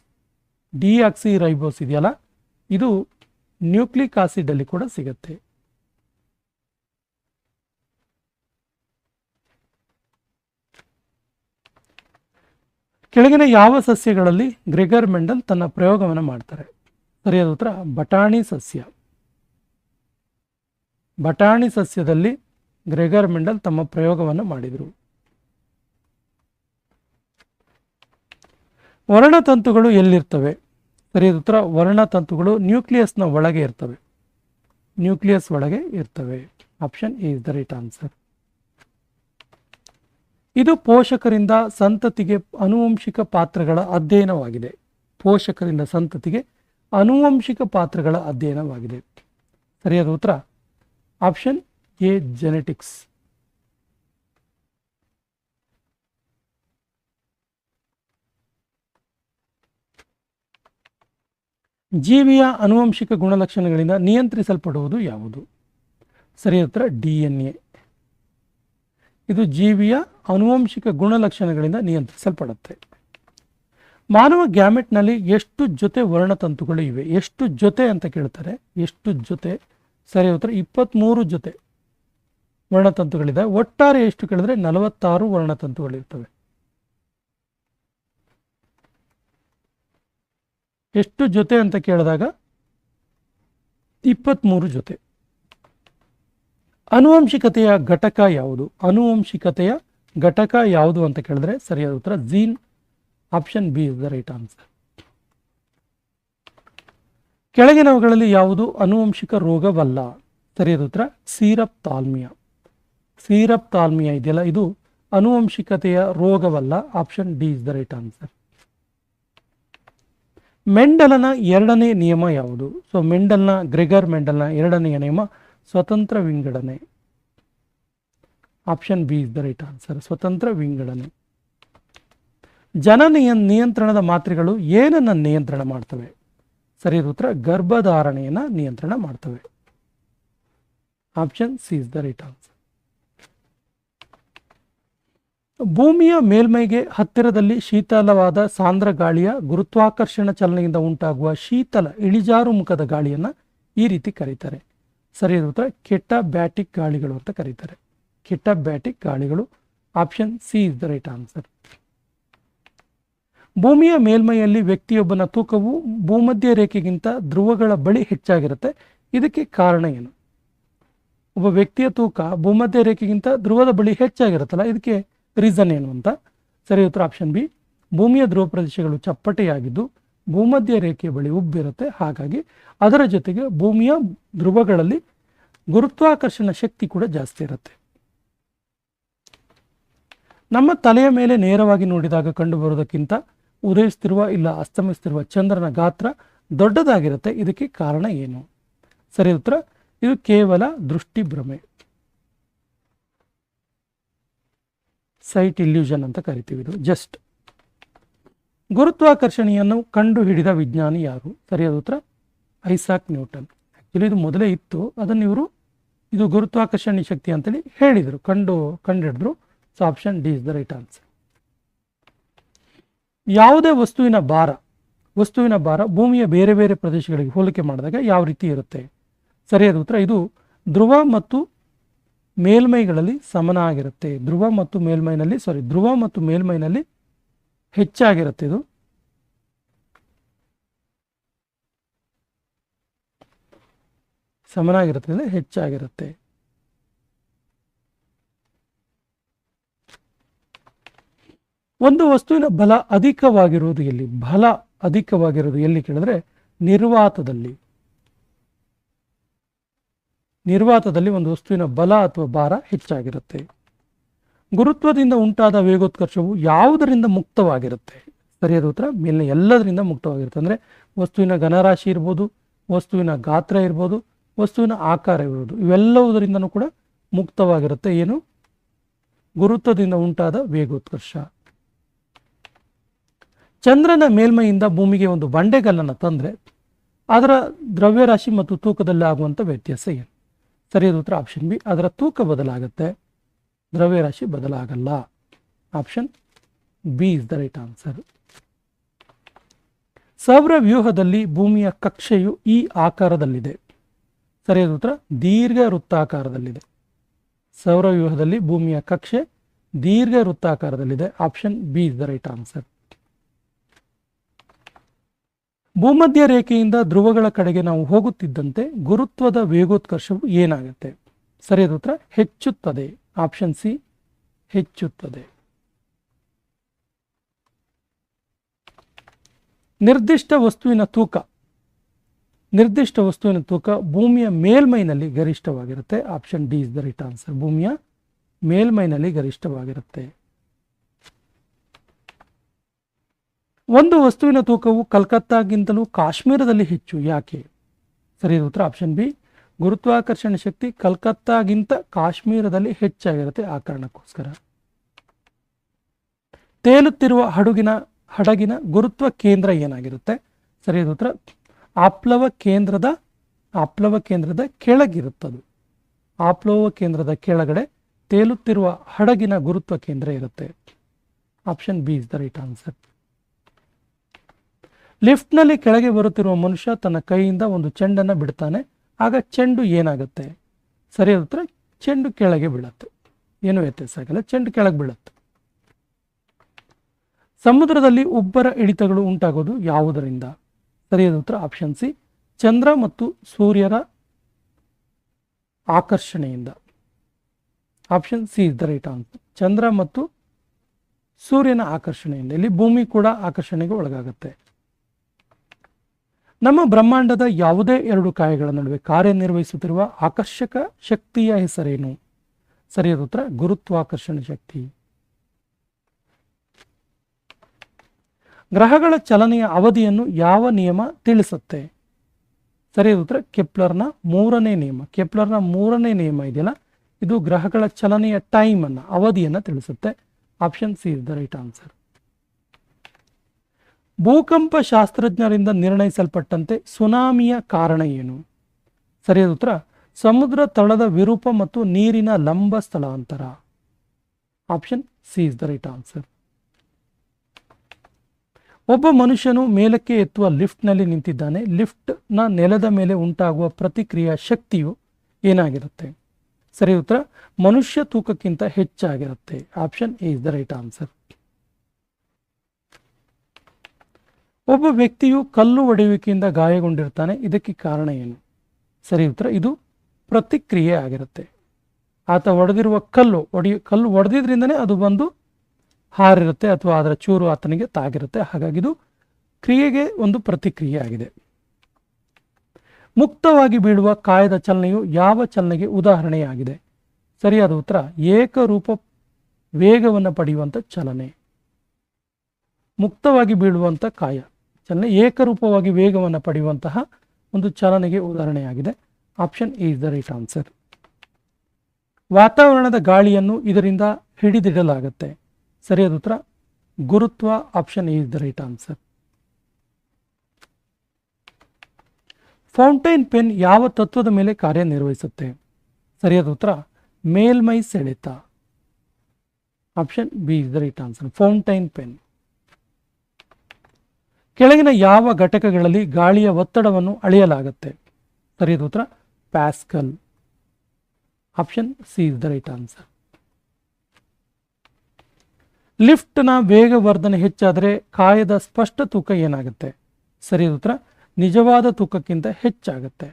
deoxyribose ಇದೆಯಲ್ಲ? ಇದು ನ್ಯೂಕ್ಲಿಕ್ ಆಸಿಡ್ ಅಲ್ಲಿ ಕೂಡ ಸಿಗುತ್ತೆ. ಕೆಳಗಿನ ಯಾವ ಸಸ್ಯಗಳಲ್ಲಿ ಗ್ರೆಗರ್ ಮೆಂಡಲ್ ತನ್ನ ಪ್ರಯೋಗವನ್ನು ಮಾಡ್ತಾರೆ? ಸರಿಯಾದ ಉತ್ತರ, ಬಟಾಣಿ ಸಸ್ಯ. ಬಟಾಣಿ ಸಸ್ಯದಲ್ಲಿ ಗ್ರೆಗರ್ ಮೆಂಡಲ್ ತಮ್ಮ ಪ್ರಯೋಗವನ್ನು ಮಾಡಿದರು. ವರ್ಣತಂತುಗಳು ಎಲ್ಲಿರ್ತವೆ? ಸರಿಯಾದ ಉತ್ತರ ವರ್ಣತಂತುಗಳು ನ್ಯೂಕ್ಲಿಯಸ್ನ ಒಳಗೆ ಇರ್ತವೆ. ನ್ಯೂಕ್ಲಿಯಸ್ ಒಳಗೆ ಇರ್ತವೆ. Option is the right answer. ಇದು ಪೋಷಕರಿಂದ ಸಂತತಿಗೆ ಅನುವಂಶಿಕ ಪಾತ್ರಗಳ ಅಧ್ಯಯನವಾಗಿದೆ. ಪೋಷಕರಿಂದ ಸಂತತಿಗೆ ಅನುವಂಶಿಕ ಪಾತ್ರಗಳ ಅಧ್ಯಯನವಾಗಿದೆ. ಸರಿಯಾದ ಉತ್ತರ? ಆಪ್ಷನ್ ಎ ಜೆನೆಟಿಕ್ಸ್ ಜೀವಿಯ ಅನುವಂಶಿಕ ಗುಣಲಕ್ಷಣಗಳಿಂದ ನಿಯಂತ್ರಿಸಲ್ಪಡುವುದು ಯಾವುದು? ಸರಿಯಾದ ಉತ್ತರ, ಡಿ ಎನ್ ಎ. ಇದು ಜೀವಿಯ ಅನುವಂಶಿಕ ಗುಣಲಕ್ಷಣಗಳಿಂದ ನಿಯಂತ್ರಿಸಲ್ಪಡುತ್ತೆ. ಮಾನವ ಗ್ಯಾಮೆಟ್ನಲ್ಲಿ ಎಷ್ಟು ಜೊತೆ ವರ್ಣತಂತುಗಳು ಇವೆ, ಎಷ್ಟು ಜೊತೆ ಅಂತ ಕೇಳ್ತಾರೆ, ಎಷ್ಟು ಜೊತೆ ಸರಿ ಉತ್ತರ ಇಪ್ಪತ್ತ್ಮೂರು ಜೊತೆ ವರ್ಣತಂತುಗಳಿದೆ. ಒಟ್ಟಾರೆ ಎಷ್ಟು ಕೇಳಿದ್ರೆ ನಲವತ್ತಾರು ವರ್ಣತಂತುಗಳಿರ್ತವೆ ಎಷ್ಟು ಜೊತೆ ಅಂತ ಕೇಳಿದಾಗ ಇಪ್ಪತ್ತ್ಮೂರು ಜೊತೆ. ಅನುವಂಶಿಕತೆಯ ಘಟಕ ಯಾವುದು? ಅನುವಂಶಿಕತೆಯ ಘಟಕ ಯಾವುದು ಅಂತ ಕೇಳಿದ್ರೆ ಸರಿಯಾದ ಉತ್ತರ gene, option B is the right answer. ಕೆಳಗಿನವುಗಳಲ್ಲಿ ಯಾವುದು? ಅನುವಂಶಿಕ ರೋಗವಲ್ಲ. ಸರಿಯಾದ ಉತ್ತರ ಸೀರಪ್ ತಾಲ್ಮಿಯಾ ಸೀರಪ್ ತಾಲ್ಮಿಯಾ ಇದೆಯಲ್ಲ, ಇದು ಅನುವಂಶಿಕತೆಯ ರೋಗವಲ್ಲ. Option D is the right answer. ಮೆಂಡಲನ ಎರಡನೇ ನಿಯಮ ಯಾವುದು? ಸೊ, ಮೆಂಡಲ್ನ, ಗ್ರೆಗರ್ ಮೆಂಡಲ್ನ ಎರಡನೆಯ ನಿಯಮ ಸ್ವತಂತ್ರ ವಿಂಗಡಣೆ. Option B is the right answer ಸ್ವತಂತ್ರ ವಿಂಗಡಣೆ. ಜನನಿಯ ನಿಯಂತ್ರಣದ ಮಾತ್ರೆಗಳು ಏನನ್ನ ನಿಯಂತ್ರಣ ಮಾಡ್ತವೆ? ಸರಿಯಾದ ಉತ್ತರ ಗರ್ಭಧಾರಣೆಯನ್ನ ನಿಯಂತ್ರಣ ಮಾಡ್ತವೆ. Option C is the right answer ಭೂಮಿಯ ಮೇಲ್ಮೈಗೆ ಹತ್ತಿರದಲ್ಲಿ ಶೀತಲವಾದ ಸಾಂದ್ರ ಗಾಳಿಯ ಗುರುತ್ವಾಕರ್ಷಣ ಚಲನೆಯಿಂದ ಉಂಟಾಗುವ ಶೀತಲ ಇಳಿಜಾರು ಮುಖದ ಗಾಳಿಯನ್ನ ಈ ರೀತಿ ಕರೀತಾರೆ. ಸರಿಯಾದ ಉತ್ತರ ಕೆಟ್ಟ ಬ್ಯಾಟಿಕ್ ಗಾಳಿಗಳು ಅಂತ ಕರೀತಾರೆ. ಕೆಟ್ಟ ಬ್ಯಾಟಿಕ್ ಗಾಳಿಗಳು option C is the right answer ಭೂಮಿಯ ಮೇಲ್ಮೈಯಲ್ಲಿ ವ್ಯಕ್ತಿಯೊಬ್ಬನ ತೂಕವು ಭೂಮಧ್ಯ ರೇಖೆಗಿಂತ ಧ್ರುವಗಳ ಬಳಿ ಹೆಚ್ಚಾಗಿರುತ್ತೆ. ಇದಕ್ಕೆ ಕಾರಣ ಏನು? ಒಬ್ಬ ವ್ಯಕ್ತಿಯ ತೂಕ ಭೂಮಧ್ಯ ರೇಖೆಗಿಂತ ಧ್ರುವದ ಬಳಿ ಹೆಚ್ಚಾಗಿರುತ್ತಲ್ಲ, ಇದಕ್ಕೆ ರೀಸನ್ ಏನು ಅಂತ? ಸರಿ, ಉತ್ತರ ಆಪ್ಷನ್ ಬಿ ಭೂಮಿಯ ಧ್ರುವ ಪ್ರದೇಶಗಳು ಚಪ್ಪಟೆಯಾಗಿದ್ದು ಭೂಮಧ್ಯ ರೇಖೆಯ ಬಳಿ ಉಬ್ಬಿರುತ್ತೆ. ಹಾಗಾಗಿ ಅದರ ಜೊತೆಗೆ ಭೂಮಿಯ ಧ್ರುವಗಳಲ್ಲಿ ಗುರುತ್ವಾಕರ್ಷಣ ಶಕ್ತಿ ಕೂಡ ಜಾಸ್ತಿ ಇರುತ್ತೆ. ನಮ್ಮ ತಲೆಯ ಮೇಲೆ ನೇರವಾಗಿ ನೋಡಿದಾಗ ಕಂಡುಬರುವುದಕ್ಕಿಂತ ಉದಯಿಸ್ತಿರುವ ಇಲ್ಲ ಅಸ್ತಮಿಸ್ತಿರುವ ಚಂದ್ರನ ಗಾತ್ರ ದೊಡ್ಡದಾಗಿರುತ್ತೆ. ಇದಕ್ಕೆ ಕಾರಣ ಏನು? ಸರಿ, ಉತ್ತರ. ಇದು ಕೇವಲ ದೃಷ್ಟಿ ಭ್ರಮೆ ಸೈಟ್ ಇಲ್ಯೂಷನ್ ಅಂತ ಕರಿತೀವಿ ಇದು. ಜಸ್ಟ್ ಗುರುತ್ವಾಕರ್ಷಣೆಯನ್ನು ಕಂಡುಹಿಡಿದ ವಿಜ್ಞಾನಿ ಯಾರು? ಸರಿಯಾದ ಉತ್ತರ, ಐಸಾಕ್ ನ್ಯೂಟನ್. ಆ್ಯಕ್ಚುಲಿ ಇದು ಮೊದಲೇ ಇತ್ತು. ಅದನ್ನು ಇವರು ಇದು ಗುರುತ್ವಾಕರ್ಷಣೆ ಶಕ್ತಿ ಅಂತೇಳಿ ಹೇಳಿದರು. ಕಂಡು ಕಂಡುಹಿಡಿದ್ರು so option D is the right answer ಯಾವುದೇ ವಸ್ತುವಿನ ಭಾರ ವಸ್ತುವಿನ ಭಾರ ಭೂಮಿಯ ಬೇರೆ ಬೇರೆ ಪ್ರದೇಶಗಳಿಗೆ ಹೋಲಿಕೆ ಮಾಡಿದಾಗ ಯಾವ ರೀತಿ ಇರುತ್ತೆ? ಸರಿಯಾದ ಉತ್ತರ, ಇದು ಧ್ರುವ ಮತ್ತು ಮೇಲ್ಮೈಗಳಲ್ಲಿ ಸಮನ ಆಗಿರುತ್ತೆ ಧ್ರುವ ಮತ್ತು ಮೇಲ್ಮೈನಲ್ಲಿ ಸಾರಿ ಧ್ರುವ ಮತ್ತು ಮೇಲ್ಮೈನಲ್ಲಿ ಹೆಚ್ಚಾಗಿರುತ್ತೆ ಇದು. ಸಮನಾಗಿರುತ್ತೆ ಅಂದರೆ ಹೆಚ್ಚಾಗಿರುತ್ತೆ. ಒಂದು ವಸ್ತುವಿನ ಬಲ ಅಧಿಕವಾಗಿರುವುದು ಎಲ್ಲಿ? ಬಲ ಅಧಿಕವಾಗಿರುವುದು ಎಲ್ಲಿ ಕೇಳಿದ್ರೆ ನಿರ್ವಾತದಲ್ಲಿ. ನಿರ್ವಾತದಲ್ಲಿ ಒಂದು ವಸ್ತುವಿನ ಬಲ ಅಥವಾ ಭಾರ ಹೆಚ್ಚಾಗಿರುತ್ತೆ. ಗುರುತ್ವದಿಂದ ಉಂಟಾದ ವೇಗೋತ್ಕರ್ಷವು ಯಾವುದರಿಂದ ಮುಕ್ತವಾಗಿರುತ್ತೆ? ಸರಿಯಾದ ಉತ್ತರ ಮೇಲಿನ ಎಲ್ಲದರಿಂದ ಮುಕ್ತವಾಗಿರುತ್ತೆ. ಅಂದರೆ ವಸ್ತುವಿನ ಘನರಾಶಿ ಇರ್ಬೋದು, ವಸ್ತುವಿನ ಗಾತ್ರ ಇರ್ಬೋದು, ವಸ್ತುವಿನ ಆಕಾರ ಇರ್ಬೋದು, ಇವೆಲ್ಲವುದರಿಂದನೂ ಕೂಡ ಮುಕ್ತವಾಗಿರುತ್ತೆ. ಏನು? ಗುರುತ್ವದಿಂದ ಉಂಟಾದ ವೇಗೋತ್ಕರ್ಷ. ಚಂದ್ರನ ಮೇಲ್ಮೈಯಿಂದ ಭೂಮಿಗೆ ಒಂದು ಬಂಡೆಗಲ್ಲನ್ನು ತಂದರೆ ಅದರ ದ್ರವ್ಯರಾಶಿ ಮತ್ತು ತೂಕದಲ್ಲಿ ಆಗುವಂಥ ವ್ಯತ್ಯಾಸ ಏನು? ಸರಿಯಾದ ಉತ್ತರ, ಆಪ್ಷನ್ ಬಿ, ಅದರ ತೂಕ ಬದಲಾಗುತ್ತೆ. ದ್ರವ್ಯರಾಶಿ ಬದಲಾಗಲ್ಲ. Option B is the right answer ಸೌರ ವ್ಯೂಹದಲ್ಲಿ ಭೂಮಿಯ ಕಕ್ಷೆಯು ಈ ಆಕಾರದಲ್ಲಿದೆ. ಸರಿಯಾದ ಉತ್ತರ? ದೀರ್ಘ ವೃತ್ತಾಕಾರದಲ್ಲಿದೆ. ಸೌರ ವ್ಯೂಹದಲ್ಲಿ ಭೂಮಿಯ ಕಕ್ಷೆ ದೀರ್ಘ ವೃತ್ತಾಕಾರದಲ್ಲಿದೆ. Option B is the right answer ಭೂಮಧ್ಯ ರೇಖೆಯಿಂದ ಧ್ರುವಗಳ ಕಡೆಗೆ ನಾವು ಹೋಗುತ್ತಿದ್ದಂತೆ ಗುರುತ್ವದ ವೇಗೋತ್ಕರ್ಷವು ಏನಾಗುತ್ತೆ? ಸರಿಯಾದ ಉತ್ತರ? ಹೆಚ್ಚುತ್ತದೆ. ಆಪ್ಷನ್ ಸಿ ಹೆಚ್ಚುತ್ತದೆ. ನಿರ್ದಿಷ್ಟ ವಸ್ತುವಿನ ತೂಕ. ನಿರ್ದಿಷ್ಟ ವಸ್ತುವಿನ ತೂಕ ಭೂಮಿಯ ಮೇಲ್ಮೈನಲ್ಲಿ ಗರಿಷ್ಠವಾಗಿರುತ್ತೆ. Option D is the right answer. ಭೂಮಿಯ ಮೇಲ್ಮೈನಲ್ಲಿ ಗರಿಷ್ಠವಾಗಿರುತ್ತೆ. ಒಂದು ವಸ್ತುವಿನ ತೂಕವು ಕಲ್ಕತ್ತಾಗಿಂತಲೂ ಕಾಶ್ಮೀರದಲ್ಲಿ ಹೆಚ್ಚು. ಯಾಕೆ? ಸರಿಯಾದ ಉತ್ತರ ಆಪ್ಷನ್ ಬಿ. ಗುರುತ್ವಾಕರ್ಷಣೆ ಶಕ್ತಿ ಕಲ್ಕತ್ತಾಗಿಂತ ಕಾಶ್ಮೀರದಲ್ಲಿ ಹೆಚ್ಚಾಗಿರುತ್ತೆ ಆ ಕಾರಣಕ್ಕೋಸ್ಕರ. ತೇಲುತ್ತಿರುವ ಹಡಗಿನ ಹಡಗಿನ ಗುರುತ್ವ ಕೇಂದ್ರ ಏನಾಗಿರುತ್ತೆ? ಸರಿಯಾದ ಉತ್ತರ, ಆಪ್ಲವ ಕೇಂದ್ರದ ಆಪ್ಲವ ಕೇಂದ್ರದ ಕೆಳಗಿರುತ್ತದು. ಆಪ್ಲವ ಕೇಂದ್ರದ ಕೆಳಗಡೆ ತೇಲುತ್ತಿರುವ ಹಡಗಿನ ಗುರುತ್ವ ಕೇಂದ್ರ ಇರುತ್ತೆ. Option B is the right answer. ಲಿಫ್ಟ್ನಲ್ಲಿ ಕೆಳಗೆ ಬರುತ್ತಿರುವ ಮನುಷ್ಯ ತನ್ನ ಕೈಯಿಂದ ಒಂದು ಚೆಂಡನ್ನು ಬಿಡ್ತಾನೆ. ಆಗ ಚೆಂಡು ಏನಾಗುತ್ತೆ? ಸರಿಯಾದ ಹತ್ರ ಚೆಂಡು ಕೆಳಗೆ ಬೀಳುತ್ತೆ. ಏನು ವ್ಯತ್ಯಾಸ ಆಗಲ್ಲ, ಚೆಂಡು ಕೆಳಗೆ ಬೀಳುತ್ತೆ. ಸಮುದ್ರದಲ್ಲಿ ಉಬ್ಬರ ಇಳಿತಗಳು ಉಂಟಾಗೋದು ಯಾವುದರಿಂದ? ಸರಿಯಾದ ಉತ್ತರ ಆಪ್ಷನ್ ಸಿ ಚಂದ್ರ ಮತ್ತು ಸೂರ್ಯರ ಆಕರ್ಷಣೆಯಿಂದ. Option C is the right answer ಚಂದ್ರ ಮತ್ತು ಸೂರ್ಯನ ಆಕರ್ಷಣೆಯಿಂದ. ಇಲ್ಲಿ ಭೂಮಿ ಕೂಡ ಆಕರ್ಷಣೆಗೆ ಒಳಗಾಗುತ್ತೆ. ನಮ್ಮ ಬ್ರಹ್ಮಾಂಡದ ಯಾವುದೇ ಎರಡು ಕಾಯಗಳ ನಡುವೆ ಕಾರ್ಯನಿರ್ವಹಿಸುತ್ತಿರುವ ಆಕರ್ಷಕ ಶಕ್ತಿಯ ಹೆಸರೇನು? ಸರಿಯಾದ ಉತ್ತರ, ಗುರುತ್ವಾಕರ್ಷಣ ಶಕ್ತಿ. ಗ್ರಹಗಳ ಚಲನೆಯ ಅವಧಿಯನ್ನು ಯಾವ ನಿಯಮ ತಿಳಿಸುತ್ತೆ? ಸರಿಯಾದ ಉತ್ತರ, ಕೆಪ್ಲರ್ನ ಮೂರನೇ ನಿಯಮ. ಕೆಪ್ಲರ್ನ ಮೂರನೇ ನಿಯಮ ಇದೆಯಲ್ಲ? ಇದು ಗ್ರಹಗಳ ಚಲನೆಯ ಟೈಮ್ ಅನ್ನ ಅವಧಿಯನ್ನು ತಿಳಿಸುತ್ತೆ. Option C is the right answer. ಭೂಕಂಪ ಶಾಸ್ತ್ರಜ್ಞರಿಂದ ನಿರ್ಣಯಿಸಲ್ಪಟ್ಟಂತೆ ಸುನಾಮಿಯ ಕಾರಣ ಏನು? ಸರಿಯಾದ ಉತ್ತರ, ಸಮುದ್ರ ತಳದ ವಿರೂಪ ಮತ್ತು ನೀರಿನ ಲಂಬ ಸ್ಥಳಾಂತರ. Option C is the right answer. ಒಬ್ಬ ಮನುಷ್ಯನು ಮೇಲಕ್ಕೆ ಎತ್ತುವ ಲಿಫ್ಟ್ನಲ್ಲಿ ನಿಂತಿದ್ದಾನೆ. ಲಿಫ್ಟ್ನ ನೆಲದ ಮೇಲೆ ಉಂಟಾಗುವ ಪ್ರತಿಕ್ರಿಯಾ ಶಕ್ತಿಯು ಏನಾಗಿರುತ್ತೆ? ಸರಿ ಉತ್ತರ, ಮನುಷ್ಯ ತೂಕಕ್ಕಿಂತ ಹೆಚ್ಚಾಗಿರುತ್ತೆ. Option A is the right answer. ಒಬ್ಬ ವ್ಯಕ್ತಿಯು ಕಲ್ಲು ಒಡೆಯುವಿಕೆಯಿಂದ ಗಾಯಗೊಂಡಿರ್ತಾನೆ. ಇದಕ್ಕೆ ಕಾರಣ ಏನು? ಸರಿ, ಉತ್ತರ. ಇದು ಪ್ರತಿಕ್ರಿಯೆ ಆಗಿರುತ್ತೆ. ಆತ ಒಡೆದಿರುವ ಕಲ್ಲು ಒಡೆಯ, ಕಲ್ಲು ಒಡೆದಿದ್ರಿಂದನೇ ಅದು ಬಂದು ಹಾರಿರುತ್ತೆ ಅಥವಾ ಅದರ ಚೂರು ಆತನಿಗೆ ತಾಗಿರುತ್ತೆ. ಹಾಗಾಗಿ ಇದು ಕ್ರಿಯೆಗೆ ಒಂದು ಪ್ರತಿಕ್ರಿಯೆ ಆಗಿದೆ. ಮುಕ್ತವಾಗಿ ಬೀಳುವ ಕಾಯದ ಚಲನೆಯು ಯಾವ ಚಲನೆಗೆ ಉದಾಹರಣೆಯಾಗಿದೆ? ಸರಿಯಾದ ಉತ್ತರ. ಏಕರೂಪ ವೇಗವನ್ನು ಪಡೆಯುವಂಥ ಚಲನೆ. ಮುಕ್ತವಾಗಿ ಬೀಳುವಂಥ ಕಾಯ. ಚಲನೆ ಏಕರೂಪವಾಗಿ ವೇಗವನ್ನು ಪಡೆಯುವಂತಹ ಒಂದು ಚಲನೆಗೆ ಉದಾಹರಣೆಯಾಗಿದೆ. Option A is the right answer ವಾತಾವರಣದ ಗಾಳಿಯನ್ನು ಇದರಿಂದ ಹಿಡಿದಿಡಲಾಗುತ್ತೆ. ಸರಿಯಾದ ಉತ್ತರ? ಗುರುತ್ವ option A is the right answer fountain pen ಯಾವ ತತ್ವದ ಮೇಲೆ ಕಾರ್ಯನಿರ್ವಹಿಸುತ್ತೆ? ಸರಿಯಾದ ಉತ್ತರ? ಮೇಲ್ಮೈ ಸೆಳೆತ. Option B is the right answer fountain pen ಕೆಳಗಿನ ಯಾವ ಘಟಕಗಳಲ್ಲಿ ಗಾಳಿಯ ಒತ್ತಡವನ್ನು ಅಳೆಯಲಾಗುತ್ತೆ? ಸರಿಯಾದ ಉತ್ತರ, pascal. Option C is the right answer. ಲಿಫ್ಟ್ನ ವೇಗವರ್ಧನೆ ಹೆಚ್ಚಾದರೆ ಕಾಯದ ಸ್ಪಷ್ಟ ತೂಕ ಏನಾಗುತ್ತೆ? ಸರಿಯಾದ ಉತ್ತರ, ನಿಜವಾದ ತೂಕಕ್ಕಿಂತ ಹೆಚ್ಚಾಗುತ್ತೆ.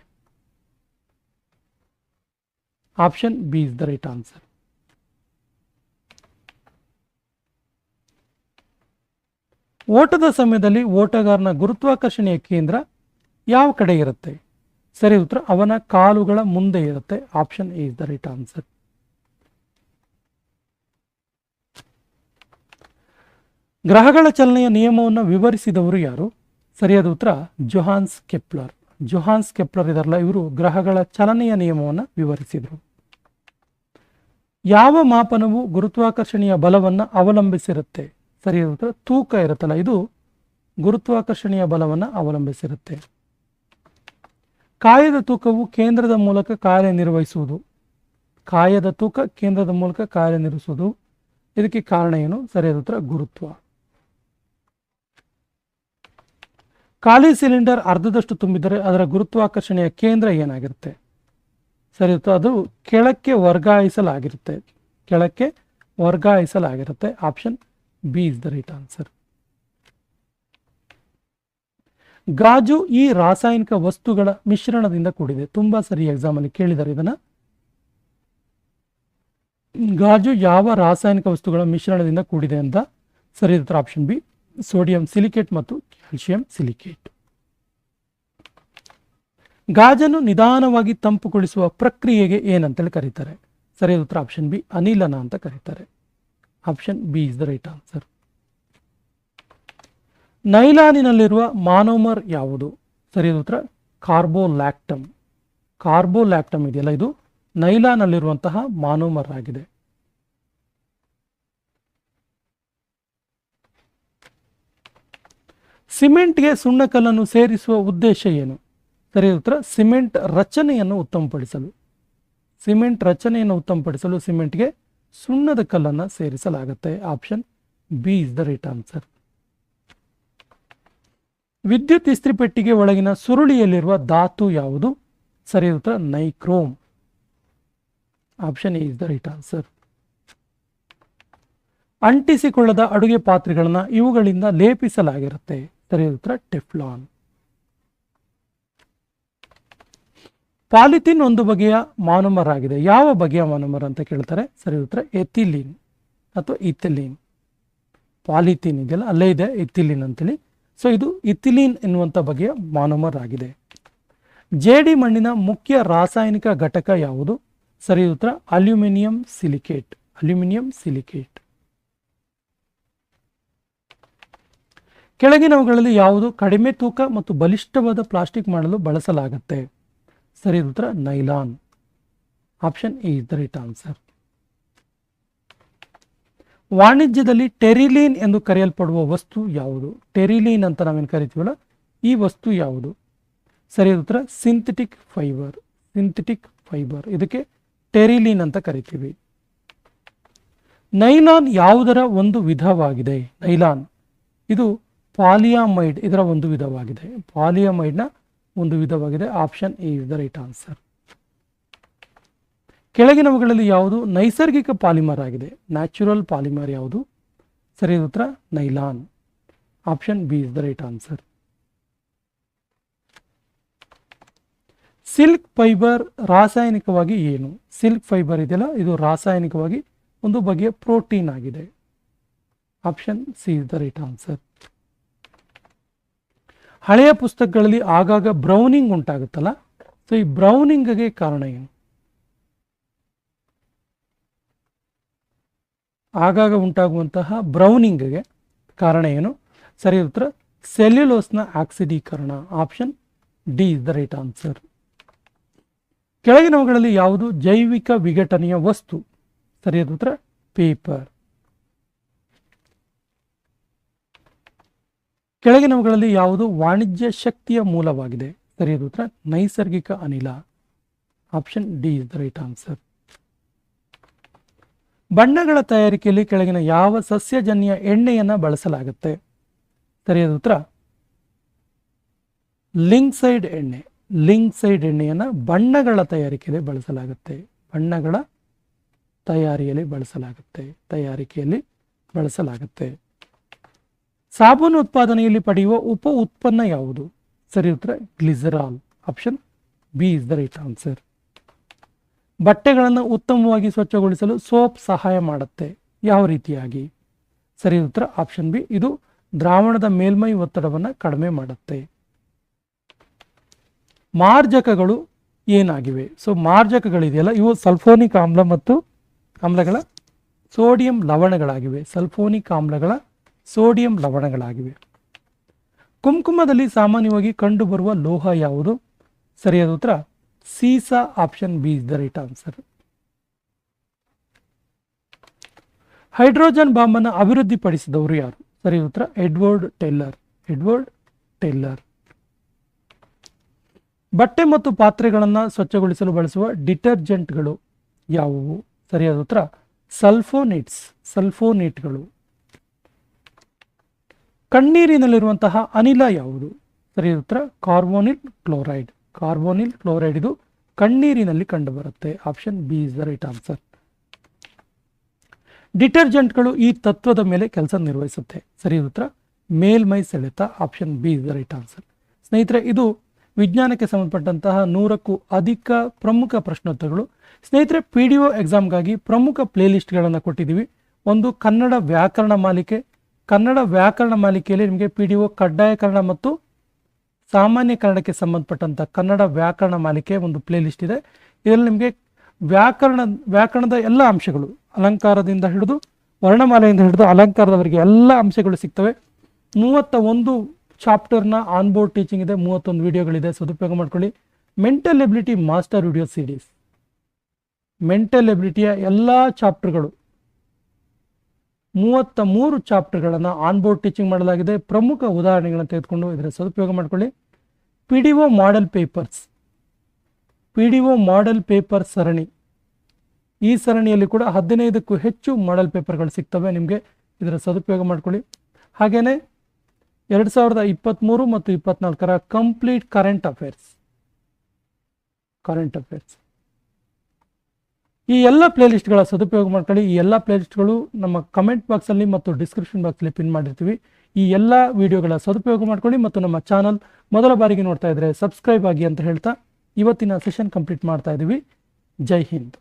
Option B is the right answer. ಓಟದ ಸಮಯದಲ್ಲಿ ಓಟಗಾರನ ಗುರುತ್ವಾಕರ್ಷಣೆಯ ಕೇಂದ್ರ ಯಾವ ಕಡೆ ಇರುತ್ತೆ? ಸರಿ, ಉತ್ತರ, ಅವನ ಕಾಲುಗಳ ಮುಂದೆ ಇರುತ್ತೆ. Option A is the right answer ಗ್ರಹಗಳ ಚಲನೆಯ ನಿಯಮವನ್ನು ವಿವರಿಸಿದವರು ಯಾರು? ಸರಿಯಾದ ಉತ್ತರ, ಜೊಹಾನ್ಸ್ ಕೆಪ್ಲರ್. ಜೊಹಾನ್ಸ್ ಕೆಪ್ಲರ್ ಇದರಲ್ಲ, ಇವರು ಗ್ರಹಗಳ ಚಲನೆಯ ನಿಯಮವನ್ನು ವಿವರಿಸಿದರು. ಯಾವ ಮಾಪನವು ಗುರುತ್ವಾಕರ್ಷಣೆಯ ಬಲವನ್ನು ಅವಲಂಬಿಸಿರುತ್ತೆ? ಸರಿಯಾದ ಉತ್ತರ ತೂಕ ಇರುತ್ತಲ್ಲ, ಇದು ಗುರುತ್ವಾಕರ್ಷಣೀಯ ಬಲವನ್ನು ಅವಲಂಬಿಸಿರುತ್ತೆ. ಕಾಯದ ತೂಕವು ಕೇಂದ್ರದ ಮೂಲಕ ಕಾರ್ಯನಿರ್ವಹಿಸುವುದು. ಕಾಯದ ತೂಕ ಕೇಂದ್ರದ ಮೂಲಕ ಕಾರ್ಯನಿರ್ವಹಿಸುವುದು. ಇದಕ್ಕೆ ಕಾರಣ ಏನು? ಸರಿಯಾದ ಉತ್ತರ, ಗುರುತ್ವ. ಖಾಲಿ ಸಿಲಿಂಡರ್ ಅರ್ಧದಷ್ಟು ತುಂಬಿದರೆ ಅದರ ಗುರುತ್ವಾಕರ್ಷಣೆಯ ಕೇಂದ್ರ ಏನಾಗಿರುತ್ತೆ? ಸರಿ ಅದು ಕೆಳಕ್ಕೆ ವರ್ಗಾಯಿಸಲಾಗಿರುತ್ತೆ. ಕೆಳಕ್ಕೆ ವರ್ಗಾಯಿಸಲಾಗಿರುತ್ತೆ. Option B is the right answer ಗಾಜು ಈ ರಾಸಾಯನಿಕ ವಸ್ತುಗಳ ಮಿಶ್ರಣದಿಂದ ಕೂಡಿದೆ. ತುಂಬಾ ಸರಿ ಎಕ್ಸಾಮ್ ಅಲ್ಲಿ ಕೇಳಿದ್ದಾರೆ ಇದನ್ನ. ಗಾಜು ಯಾವ ರಾಸಾಯನಿಕ ವಸ್ತುಗಳ ಮಿಶ್ರಣದಿಂದ ಕೂಡಿದೆ ಅಂತ ಸರಿ ಉತ್ತರ ಆಪ್ಷನ್ ಬಿ. ಸೋಡಿಯಂ ಸಿಲಿಕೇಟ್ ಮತ್ತು ಕ್ಯಾಲ್ಸಿಯಂ ಸಿಲಿಕೇಟ್ ಗಾಜನ್ನು ನಿಧಾನವಾಗಿ ತಂಪುಗೊಳಿಸುವ ಪ್ರಕ್ರಿಯೆಗೆ ಏನಂತೇಳಿ ಕರೀತಾರೆ. ಸರಿಯಾದ ಉತ್ತರ ಆಪ್ಷನ್ ಬಿ. ಅನಿಲನ ಅಂತ ಕರೀತಾರೆ. Option B is the right answer ನೈಲಾನಿನಲ್ಲಿರುವ monomer ಯಾವುದು? ಸರಿಯಾದ ಉತ್ತರ ಕಾರ್ಬೋಲ್ಯಾಕ್ಟಮ್ ಕಾರ್ಬೋಲ್ಯಾಕ್ಟಮ್ ಇದೆಯಲ್ಲ, ಇದು ನೈಲಾನಲ್ಲಿರುವಂತಹ ಮಾನೋಮರ್ ಆಗಿದೆ. ಸಿಮೆಂಟ್ಗೆ ಸುಣ್ಣಕಲ್ಲನ್ನು ಸೇರಿಸುವ ಉದ್ದೇಶ ಏನು? ಸರಿಯಾದ ಉತ್ತರ ಸಿಮೆಂಟ್ ರಚನೆಯನ್ನು ಉತ್ತಮಪಡಿಸಲು. ಸಿಮೆಂಟ್ ರಚನೆಯನ್ನು ಉತ್ತಮಪಡಿಸಲು ಸಿಮೆಂಟ್ಗೆ ಸುಣ್ಣದ ಕಲ್ಲನ್ನು ಸೇರಿಸಲಾಗುತ್ತೆ. Option B is the right answer ವಿದ್ಯುತ್ ಇಸ್ತ್ರಿಪೆಟ್ಟಿಗೆ ಒಳಗಿನ ಸುರುಳಿಯಲ್ಲಿರುವ ಧಾತು ಯಾವುದು? ಸರಿಯಾದ ಉತ್ತರ, nichrome. Option A is the right answer ಅಂಟಿಸಿಕೊಳ್ಳದ ಅಡುಗೆ ಪಾತ್ರೆಗಳನ್ನ ಇವುಗಳಿಂದ ಲೇಪಿಸಲಾಗಿರುತ್ತೆ. ಸರಿಯಾದ ಉತ್ತರ, ಟೆಫ್ಲಾನ್. ಪಾಲಿಥಿನ್ ಒಂದು ಬಗೆಯ ಮಾನೋಮರ್ ಆಗಿದೆ ಯಾವ ಬಗೆಯ ಮಾನೋಮರ್ ಅಂತ ಕೇಳ್ತಾರೆ? ಸರಿ, ಉತ್ತರ, ಎಥಿಲೀನ್ ಅಥವಾ ಇಥಿಲೀನ್. ಪಾಲಿಥಿನ್ ಇದೆಯಲ್ಲ, ಅಲ್ಲೇ ಇದೆ ಇಥಿಲೀನ್ ಅಂತೇಳಿ. ಸೊ ಇದು ಇಥಿಲೀನ್ ಎನ್ನುವಂಥ ಬಗೆಯ ಮಾನೋಮರ್ ಆಗಿದೆ ಜೇಡಿ ಮಣ್ಣಿನ ಮುಖ್ಯ ರಾಸಾಯನಿಕ ಘಟಕ ಯಾವುದು? ಸರಿ, ಉತ್ತರ, ಅಲ್ಯೂಮಿನಿಯಂ ಸಿಲಿಕೇಟ್. Aluminium silicate. ಕೆಳಗಿನವುಗಳಲ್ಲಿ ಯಾವುದು? ಕಡಿಮೆ ತೂಕ ಮತ್ತು ಬಲಿಷ್ಠವಾದ ಪ್ಲಾಸ್ಟಿಕ್ ಮಾಡಲು ಬಳಸಲಾಗುತ್ತೆ. ಸರಿ ಉತ್ತರ, nylon. Option A is the right answer ವಾಣಿಜ್ಯದಲ್ಲಿ terylene ಎಂದು ಕರೆಯಲ್ಪಡುವ ವಸ್ತು ಯಾವುದು? ಟೆರಿಲೀನ್ ಅಂತ ನಾವೇನು ಕರಿತೀವಲ್ಲ, ಈ ವಸ್ತು ಯಾವುದು? ಸರಿಯಾದ ಉತ್ತರ, ಸಿಂಥೆಟಿಕ್ ಫೈಬರ್. Synthetic fibre. ಇದಕ್ಕೆ ಟೆರಿಲೀನ್ ಅಂತ ಕರಿತೀವಿ. ನೈಲಾನ್ ಯಾವುದರ ಒಂದು ವಿಧವಾಗಿದೆ? ನೈಲಾನ್. ಇದು ಪಾಲಿಯಾಮೈಡ್ ಇದರ ಒಂದು ವಿಧವಾಗಿದೆ. ಪಾಲಿಯಾಮೈಡ್ನ ಒಂದು ವಿಧವಾಗಿದೆ. Option A is the right answer ಕೆಳಗಿನವುಗಳಲ್ಲಿ ಯಾವುದು? ನೈಸರ್ಗಿಕ ಪಾಲಿಮರ್ ಆಗಿದೆ. ನ್ಯಾಚುರಲ್ ಪಾಲಿಮರ್ ಯಾವುದು? ಸರಿಯಾದ ಉತ್ತರ nylon option B is the right answer silk fibre ರಾಸಾಯನಿಕವಾಗಿ ಏನು? ಸಿಲ್ಕ್ ಫೈಬರ್ ಇದೆಯಲ್ಲ, ಇದು ರಾಸಾಯನಿಕವಾಗಿ ಒಂದು ಬಗೆಯ ಪ್ರೋಟೀನ್ ಆಗಿದೆ. Option C is the right answer ಹಳೆಯ ಪುಸ್ತಕಗಳಲ್ಲಿ ಆಗಾಗ ಬ್ರೌನಿಂಗ್ ಉಂಟಾಗುತ್ತಲ್ಲ? ಸೊ ಈ ಬ್ರೌನಿಂಗ್ಗೆ ಕಾರಣ ಏನು? ಆಗಾಗ ಉಂಟಾಗುವಂತಹ ಬ್ರೌನಿಂಗ್ಗೆ ಕಾರಣ ಏನು? ಸರಿ ಉತ್ತರ, ಸೆಲ್ಯುಲೋಸ್ನ ಆಕ್ಸಿಡೀಕರಣ, option D is the right answer. ಕೆಳಗಿನವುಗಳಲ್ಲಿ ಯಾವುದು? ಜೈವಿಕ ವಿಘಟನೆಯ ವಸ್ತು. ಸರಿಯಾದ ಉತ್ತರ, ಪೇಪರ್. ಕೆಳಗಿನವುಗಳಲ್ಲಿ ಯಾವುದು ವಾಣಿಜ್ಯ ಶಕ್ತಿಯ ಮೂಲವಾಗಿದೆ? ಸರಿಯಾದ ಉತ್ತರ. ನೈಸರ್ಗಿಕ ಅನಿಲ. Option D is the right answer ಬಣ್ಣಗಳ ತಯಾರಿಕೆಯಲ್ಲಿ ಕೆಳಗಿನ ಯಾವ ಸಸ್ಯಜನ್ಯ ಎಣ್ಣೆಯನ್ನು ಬಳಸಲಾಗುತ್ತೆ? ಸರಿಯಾದ ಉತ್ತರ. ಲಿಂಕ್ಸೈಡ್ ಎಣ್ಣೆ. ಲಿಂಕ್ಸೈಡ್ ಎಣ್ಣೆಯನ್ನು ಬಣ್ಣಗಳ ತಯಾರಿಕೆಯಲ್ಲಿ ಬಳಸಲಾಗುತ್ತೆ. ಬಣ್ಣಗಳ ತಯಾರಿಯಲ್ಲಿ ಬಳಸಲಾಗುತ್ತೆ. ತಯಾರಿಕೆಯಲ್ಲಿ ಬಳಸಲಾಗುತ್ತೆ. ಸಾಬೂನು ಉತ್ಪಾದನೆಯಲ್ಲಿ ಪಡೆಯುವ ಉಪ ಉತ್ಪನ್ನ ಯಾವುದು? ಸರಿ ಉತ್ತರ, glycerol. Option B is the right answer ಬಟ್ಟೆಗಳನ್ನು ಉತ್ತಮವಾಗಿ ಸ್ವಚ್ಛಗೊಳಿಸಲು ಸೋಪ್ ಸಹಾಯ ಮಾಡುತ್ತೆ. ಯಾವ ರೀತಿಯಾಗಿ? ಸರಿ ಉತ್ತರ ಆಪ್ಷನ್ ಬಿ ಇದು ದ್ರಾವಣದ ಮೇಲ್ಮೈ ಒತ್ತಡವನ್ನು ಕಡಿಮೆ ಮಾಡುತ್ತೆ. ಮಾರ್ಜಕಗಳು ಏನಾಗಿವೆ? ಸೊ ಮಾರ್ಜಕಗಳಿದೆಯಲ್ಲ, ಇವು ಸಲ್ಫೋನಿಕ್ ಆಮ್ಲ ಮತ್ತು ಆಮ್ಲಗಳ ಸೋಡಿಯಂ ಲವಣಗಳಾಗಿವೆ. ಸಲ್ಫೋನಿಕ್ ಆಮ್ಲಗಳ ಸೋಡಿಯಂ ಲವಣಗಳಾಗಿವೆ. ಕುಂಕುಮದಲ್ಲಿ ಸಾಮಾನ್ಯವಾಗಿ ಕಂಡುಬರುವ ಲೋಹ ಯಾವುದು? ಸರಿಯಾದ ಉತ್ತರ, ಸೀಸಾ option B is the right answer. Hydrogen ಬಾಂಬನ್ನು ಅಭಿವೃದ್ಧಿಪಡಿಸಿದವರು ಯಾರು? ಸರಿ ಉತ್ತರ, ಎಡ್ವರ್ಡ್ ಟೆಲ್ಲರ್ ಎಡ್ವರ್ಡ್ ಟೆಲ್ಲರ್ ಬಟ್ಟೆ ಮತ್ತು ಪಾತ್ರೆಗಳನ್ನು ಸ್ವಚ್ಛಗೊಳಿಸಲು ಬಳಸುವ ಡಿಟರ್ಜೆಂಟ್ಗಳು ಯಾವುವು? ಸರಿಯಾದ ಉತ್ತರ, ಸಲ್ಫೋನೇಟ್ಸ್, ಸಲ್ಫೋನೇಟ್ಗಳು. ಕಣ್ಣೀರಿನಲ್ಲಿರುವಂತಹ ಅನಿಲ ಯಾವುದು? ಸರಿ ಉತ್ತರ. Carbonyl chloride. ಕಾರ್ಬೋನಿಲ್ ಕ್ಲೋರೈಡ್ ಇದು ಕಣ್ಣೀರಿನಲ್ಲಿ ಕಂಡುಬರುತ್ತೆ. Option B is the right answer. ಡಿಟರ್ಜೆಂಟ್ಗಳು ಈ ತತ್ವದ ಮೇಲೆ ಕೆಲಸ ನಿರ್ವಹಿಸುತ್ತೆ. ಸರಿ ಉತ್ತರ. ಮೇಲ್ಮೈ ಸೆಳೆತ. Option B is the right answer. ಸ್ನೇಹಿತರೆ, ಇದು ವಿಜ್ಞಾನಕ್ಕೆ ಸಂಬಂಧಪಟ್ಟಂತಹ ನೂರಕ್ಕೂ ಅಧಿಕ ಪ್ರಮುಖ ಪ್ರಶ್ನೋತ್ತರಗಳು. ಸ್ನೇಹಿತರೆ ಪಿ ಡಿ ಒ ಎಕ್ಸಾಮ್ಗಾಗಿ ಪ್ರಮುಖ ಪ್ಲೇಲಿಸ್ಟ್ಗಳನ್ನು ಕೊಟ್ಟಿದ್ದೀವಿ. ಒಂದು ಕನ್ನಡ ವ್ಯಾಕರಣ ಮಾಲಿಕೆ ಕನ್ನಡ ವ್ಯಾಕರಣ ಮಾಲಿಕೆಯಲ್ಲಿ ನಿಮಗೆ ಪಿ ಡಿ ಒ ಕಡ್ಡಾಯಕರಣ ಮತ್ತು ಸಾಮಾನ್ಯ ಕನ್ನಡಕ್ಕೆ ಸಂಬಂಧಪಟ್ಟಂಥ ಕನ್ನಡ ವ್ಯಾಕರಣ ಮಾಲಿಕೆ ಒಂದು ಪ್ಲೇಲಿಸ್ಟ್ ಇದೆ. ಇದರಲ್ಲಿ ನಿಮಗೆ ವ್ಯಾಕರಣ, ವ್ಯಾಕರಣದ ಎಲ್ಲ ಅಂಶಗಳು, ಅಲಂಕಾರದಿಂದ ಹಿಡಿದು ವರ್ಣಮಾಲೆಯಿಂದ ಹಿಡಿದು ಅಲಂಕಾರದವರೆಗೆ ಎಲ್ಲ ಅಂಶಗಳು ಸಿಗ್ತವೆ. ಮೂವತ್ತ ಒಂದು ಚಾಪ್ಟರ್ನ ಆನ್ಬೋರ್ಡ್ ಟೀಚಿಂಗ್ ಇದೆ, ಮೂವತ್ತೊಂದು ವಿಡಿಯೋಗಳಿದೆ, ಸದುಪಯೋಗ ಮಾಡ್ಕೊಳ್ಳಿ. Mental ability master video series mental ಎಬಿಲಿಟಿಯ ಎಲ್ಲ ಚಾಪ್ಟರ್ಗಳು ಮೂವತ್ತ ಮೂರು ಚಾಪ್ಟರ್ಗಳನ್ನು ಆನ್ಬೋರ್ಡ್ ಟೀಚಿಂಗ್ ಮಾಡಲಾಗಿದೆ. ಪ್ರಮುಖ ಉದಾಹರಣೆಗಳನ್ನು ತೆಗೆದುಕೊಂಡು ಇದರ ಸದುಪಯೋಗ ಮಾಡಿಕೊಳ್ಳಿ. P D O model papers P D O model paper ಸರಣಿ. ಈ ಸರಣಿಯಲ್ಲಿ ಕೂಡ ಹದಿನೈದಕ್ಕೂ ಹೆಚ್ಚು ಮಾಡೆಲ್ ಪೇಪರ್ಗಳು ಸಿಗ್ತವೆ ನಿಮಗೆ. ಇದರ ಸದುಪಯೋಗ ಮಾಡ್ಕೊಳ್ಳಿ. ಹಾಗೆಯೇ ಎರಡು ಸಾವಿರದ ಇಪ್ಪತ್ತ್ಮೂರು ಮತ್ತು ಇಪ್ಪತ್ನಾಲ್ಕರ complete current affairs current affairs ಈ ಎಲ್ಲ ಪ್ಲೇಲಿಸ್ಟ್ಗಳ ಸದುಪಯೋಗ ಮಾಡ್ಕೊಳ್ಳಿ. ಈ ಎಲ್ಲ ಪ್ಲೇಲಿಸ್ಟ್ಗಳು ನಮ್ಮ ಕಮೆಂಟ್ ಬಾಕ್ಸಲ್ಲಿ ಮತ್ತು ಡಿಸ್ಕ್ರಿಪ್ಷನ್ ಬಾಕ್ಸಲ್ಲಿ ಪಿನ್ ಮಾಡಿರ್ತೀವಿ. ಈ ಎಲ್ಲ ವಿಡಿಯೋಗಳ ಸದುಪಯೋಗ ಮಾಡ್ಕೊಳ್ಳಿ ಮತ್ತು ನಮ್ಮ ಚಾನಲ್ ಮೊದಲ ಬಾರಿಗೆ ನೋಡ್ತಾ ಇದ್ರೆ ಸಬ್ಸ್ಕ್ರೈಬ್ ಆಗಿ ಅಂತ ಹೇಳ್ತಾ ಇವತ್ತಿನ ಸೆಷನ್ ಕಂಪ್ಲೀಟ್ ಮಾಡ್ತಾ ಇದ್ದೀವಿ ಜೈ ಹಿಂದ್.